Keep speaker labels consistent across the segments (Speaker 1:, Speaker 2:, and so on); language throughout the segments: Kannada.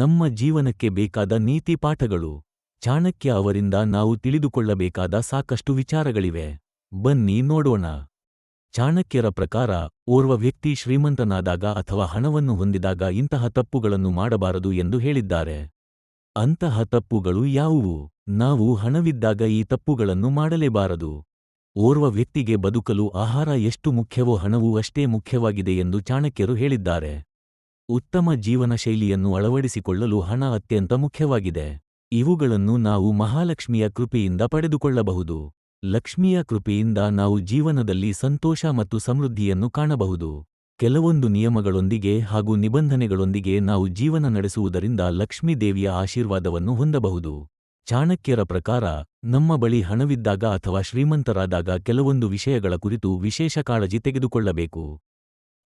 Speaker 1: ನಮ್ಮ ಜೀವನಕ್ಕೆ ಬೇಕಾದ ನೀತಿ ಪಾಠಗಳು. ಚಾಣಕ್ಯ ಅವರಿಂದ ನಾವು ತಿಳಿದುಕೊಳ್ಳಬೇಕಾದ ಸಾಕಷ್ಟು ವಿಚಾರಗಳಿವೆ. ಬನ್ನಿ ನೋಡೋಣ. ಚಾಣಕ್ಯರ ಪ್ರಕಾರ, ಓರ್ವ ವ್ಯಕ್ತಿ ಶ್ರೀಮಂತನಾದಾಗ ಅಥವಾ ಹಣವನ್ನು ಹೊಂದಿದಾಗ ಇಂತಹ ತಪ್ಪುಗಳನ್ನು ಮಾಡಬಾರದು ಎಂದು ಹೇಳಿದ್ದಾರೆ. ಅಂತಹ ತಪ್ಪುಗಳು ಯಾವುವು? ನಾವು ಹಣವಿದ್ದಾಗ ಈ ತಪ್ಪುಗಳನ್ನು ಮಾಡಲೇಬಾರದು. ಓರ್ವ ವ್ಯಕ್ತಿಗೆ ಬದುಕಲು ಆಹಾರ ಎಷ್ಟು ಮುಖ್ಯವೋ ಹಣವೂ ಅಷ್ಟೇ ಮುಖ್ಯವಾಗಿದೆ ಎಂದು ಚಾಣಕ್ಯರು ಹೇಳಿದ್ದಾರೆ. ಉತ್ತಮ ಜೀವನ ಶೈಲಿಯನ್ನು ಅಳವಡಿಸಿಕೊಳ್ಳಲು ಹಣ ಅತ್ಯಂತ ಮುಖ್ಯವಾಗಿದೆ. ಇವುಗಳನ್ನು ನಾವು ಮಹಾಲಕ್ಷ್ಮಿಯ ಕೃಪೆಯಿಂದ ಪಡೆದುಕೊಳ್ಳಬಹುದು. ಲಕ್ಷ್ಮಿಯ ಕೃಪೆಯಿಂದ ನಾವು ಜೀವನದಲ್ಲಿ ಸಂತೋಷ ಮತ್ತು ಸಮೃದ್ಧಿಯನ್ನು ಕಾಣಬಹುದು. ಕೆಲವೊಂದು ನಿಯಮಗಳೊಂದಿಗೆ ಹಾಗೂ ನಿಬಂಧನೆಗಳೊಂದಿಗೆ ನಾವು ಜೀವನ ನಡೆಸುವುದರಿಂದ ಲಕ್ಷ್ಮೀದೇವಿಯ ಆಶೀರ್ವಾದವನ್ನು ಹೊಂದಬಹುದು. ಚಾಣಕ್ಯರ ಪ್ರಕಾರ, ನಮ್ಮ ಬಳಿ ಹಣವಿದ್ದಾಗ ಅಥವಾ ಶ್ರೀಮಂತರಾದಾಗ ಕೆಲವೊಂದು ವಿಷಯಗಳ ಕುರಿತು ವಿಶೇಷ ಕಾಳಜಿ ತೆಗೆದುಕೊಳ್ಳಬೇಕು.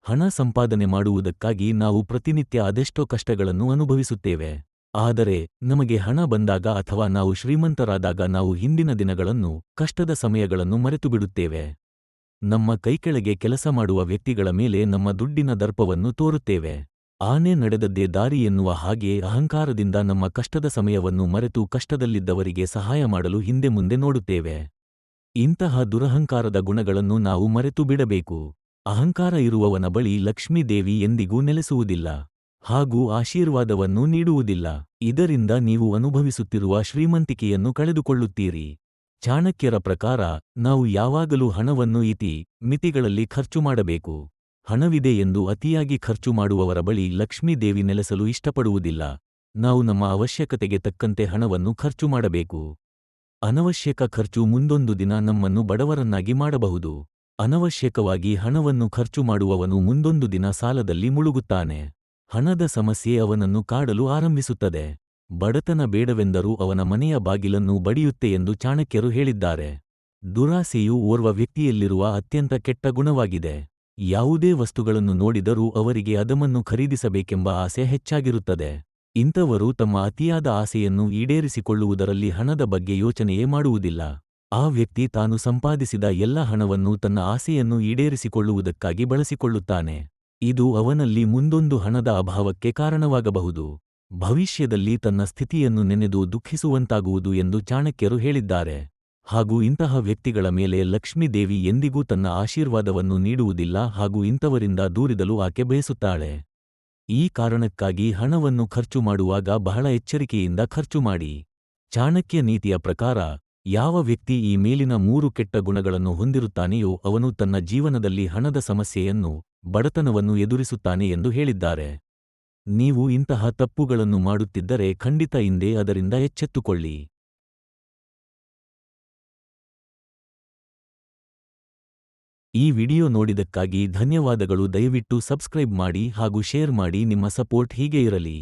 Speaker 1: ಹಣ ಸಂಪಾದನೆ ಮಾಡುವುದಕ್ಕಾಗಿ ನಾವು ಪ್ರತಿನಿತ್ಯ ಅದೆಷ್ಟೋ ಕಷ್ಟಗಳನ್ನು ಅನುಭವಿಸುತ್ತೇವೆ. ಆದರೆ, ನಮಗೆ ಹಣ ಬಂದಾಗ ಅಥವಾ ನಾವು ಶ್ರೀಮಂತರಾದಾಗ ನಾವು ಹಿಂದಿನ ದಿನಗಳನ್ನು, ಕಷ್ಟದ ಸಮಯಗಳನ್ನು ಮರೆತುಬಿಡುತ್ತೇವೆ. ನಮ್ಮ ಕೈಕೆಳಗೆ ಕೆಲಸ ಮಾಡುವ ವ್ಯಕ್ತಿಗಳ ಮೇಲೆ ನಮ್ಮ ದುಡ್ಡಿನ ದರ್ಪವನ್ನು ತೋರುತ್ತೇವೆ. ಆನೆ ನಡೆದದ್ದೇ ದಾರಿ ಎನ್ನುವ ಹಾಗೆ ಅಹಂಕಾರದಿಂದ ನಮ್ಮ ಕಷ್ಟದ ಸಮಯವನ್ನು ಮರೆತು ಕಷ್ಟದಲ್ಲಿದ್ದವರಿಗೆ ಸಹಾಯ ಮಾಡಲು ಹಿಂದೆ ಮುಂದೆ ನೋಡುತ್ತೇವೆ. ಇಂತಹ ದುರಹಂಕಾರದ ಗುಣಗಳನ್ನು ನಾವು ಮರೆತು ಬಿಡಬೇಕು. ಅಹಂಕಾರ ಇರುವವನ ಬಳಿ ಲಕ್ಷ್ಮೀದೇವಿ ಎಂದಿಗೂ ನೆಲೆಸುವುದಿಲ್ಲ ಹಾಗೂ ಆಶೀರ್ವಾದವನ್ನು ನೀಡುವುದಿಲ್ಲ. ಇದರಿಂದ ನೀವು ಅನುಭವಿಸುತ್ತಿರುವ ಶ್ರೀಮಂತಿಕೆಯನ್ನು ಕಳೆದುಕೊಳ್ಳುತ್ತೀರಿ. ಚಾಣಕ್ಯರ ಪ್ರಕಾರ, ನಾವು ಯಾವಾಗಲೂ ಹಣವನ್ನು ಇತಿ, ಮಿತಿಗಳಲ್ಲಿ ಖರ್ಚು ಮಾಡಬೇಕು. ಹಣವಿದೆ ಎಂದು ಅತಿಯಾಗಿ ಖರ್ಚು ಮಾಡುವವರ ಬಳಿ ಲಕ್ಷ್ಮೀದೇವಿ ನೆಲೆಸಲು ಇಷ್ಟಪಡುವುದಿಲ್ಲ. ನಾವು ನಮ್ಮ ಅವಶ್ಯಕತೆಗೆ ತಕ್ಕಂತೆ ಹಣವನ್ನು ಖರ್ಚು ಮಾಡಬೇಕು. ಅನವಶ್ಯಕ ಖರ್ಚು ಮುಂದೊಂದು ದಿನ ನಮ್ಮನ್ನು ಬಡವರನ್ನಾಗಿ ಮಾಡಬಹುದು. ಅನವಶ್ಯಕವಾಗಿ ಹಣವನ್ನು ಖರ್ಚು ಮಾಡುವವನು ಮುಂದೊಂದು ದಿನ ಸಾಲದಲ್ಲಿ ಮುಳುಗುತ್ತಾನೆ. ಹಣದ ಸಮಸ್ಯೆ ಅವನನ್ನು ಕಾಡಲು ಆರಂಭಿಸುತ್ತದೆ. ಬಡತನ ಬೇಡವೆಂದರೂ ಅವನ ಮನೆಯ ಬಾಗಿಲನ್ನು ಬಡಿಯುತ್ತೆ ಎಂದು ಚಾಣಕ್ಯರು ಹೇಳಿದ್ದಾರೆ. ದುರಾಸೆಯು ಓರ್ವ ವ್ಯಕ್ತಿಯಲ್ಲಿರುವ ಅತ್ಯಂತ ಕೆಟ್ಟ ಗುಣವಾಗಿದೆ. ಯಾವುದೇ ವಸ್ತುಗಳನ್ನು ನೋಡಿದರೂ ಅವರಿಗೆ ಅದನ್ನು ಖರೀದಿಸಬೇಕೆಂಬ ಆಸೆ ಹೆಚ್ಚಾಗಿರುತ್ತದೆ. ಇಂಥವರು ತಮ್ಮ ಅತಿಯಾದ ಆಸೆಯನ್ನು ಈಡೇರಿಸಿಕೊಳ್ಳುವುದರಲ್ಲಿ ಹಣದ ಬಗ್ಗೆ ಯೋಚನೆಯೇ ಮಾಡುವುದಿಲ್ಲ. ಆ ವ್ಯಕ್ತಿ ತಾನು ಸಂಪಾದಿಸಿದ ಎಲ್ಲ ಹಣವನ್ನು ತನ್ನ ಆಸೆಯನ್ನು ಈಡೇರಿಸಿಕೊಳ್ಳುವುದಕ್ಕಾಗಿ ಬಳಸಿಕೊಳ್ಳುತ್ತಾನೆ. ಇದು ಅವನಲ್ಲಿ ಮುಂದೊಂದು ಹಣದ ಅಭಾವಕ್ಕೆ ಕಾರಣವಾಗಬಹುದು. ಭವಿಷ್ಯದಲ್ಲಿ ತನ್ನ ಸ್ಥಿತಿಯನ್ನು ನೆನೆದು ದುಃಖಿಸುವಂತಾಗುವುದು ಎಂದು ಚಾಣಕ್ಯರು ಹೇಳಿದ್ದಾರೆ. ಹಾಗೂ ಇಂತಹ ವ್ಯಕ್ತಿಗಳ ಮೇಲೆ ಲಕ್ಷ್ಮೀದೇವಿ ಎಂದಿಗೂ ತನ್ನ ಆಶೀರ್ವಾದವನ್ನು ನೀಡುವುದಿಲ್ಲ ಹಾಗೂ ಇಂಥವರಿಂದ ದೂರಿದಲು ಆಕೆ ಬಯಸುತ್ತಾಳೆ. ಈ ಕಾರಣಕ್ಕಾಗಿ ಹಣವನ್ನು ಖರ್ಚು ಮಾಡುವಾಗ ಬಹಳ ಎಚ್ಚರಿಕೆಯಿಂದ ಖರ್ಚು ಮಾಡಿ. ಚಾಣಕ್ಯ ನೀತಿಯ ಪ್ರಕಾರ ಯಾವ ವ್ಯಕ್ತಿ ಈ ಮೇಲಿನ ಮೂರು ಕೆಟ್ಟ ಗುಣಗಳನ್ನು ಹೊಂದಿರುತ್ತಾನೆಯೋ ಅವನು ತನ್ನ ಜೀವನದಲ್ಲಿ ಹಣದ ಸಮಸ್ಯೆಯನ್ನು, ಬಡತನವನ್ನು ಎದುರಿಸುತ್ತಾನೆ ಎಂದು ಹೇಳಿದ್ದಾರೆ. ನೀವು ಇಂತಹ ತಪ್ಪುಗಳನ್ನು ಮಾಡುತ್ತಿದ್ದರೆ ಖಂಡಿತ ಹಿಂದೆ ಅದರಿಂದ ಎಚ್ಚೆತ್ತುಕೊಳ್ಳಿ. ಈ ವಿಡಿಯೋ ನೋಡಿದಕ್ಕಾಗಿ ಧನ್ಯವಾದಗಳು. ದಯವಿಟ್ಟು ಸಬ್ಸ್ಕ್ರೈಬ್ ಮಾಡಿ ಹಾಗೂ ಶೇರ್ ಮಾಡಿ. ನಿಮ್ಮ ಸಪೋರ್ಟ್ ಹೀಗೆ ಇರಲಿ.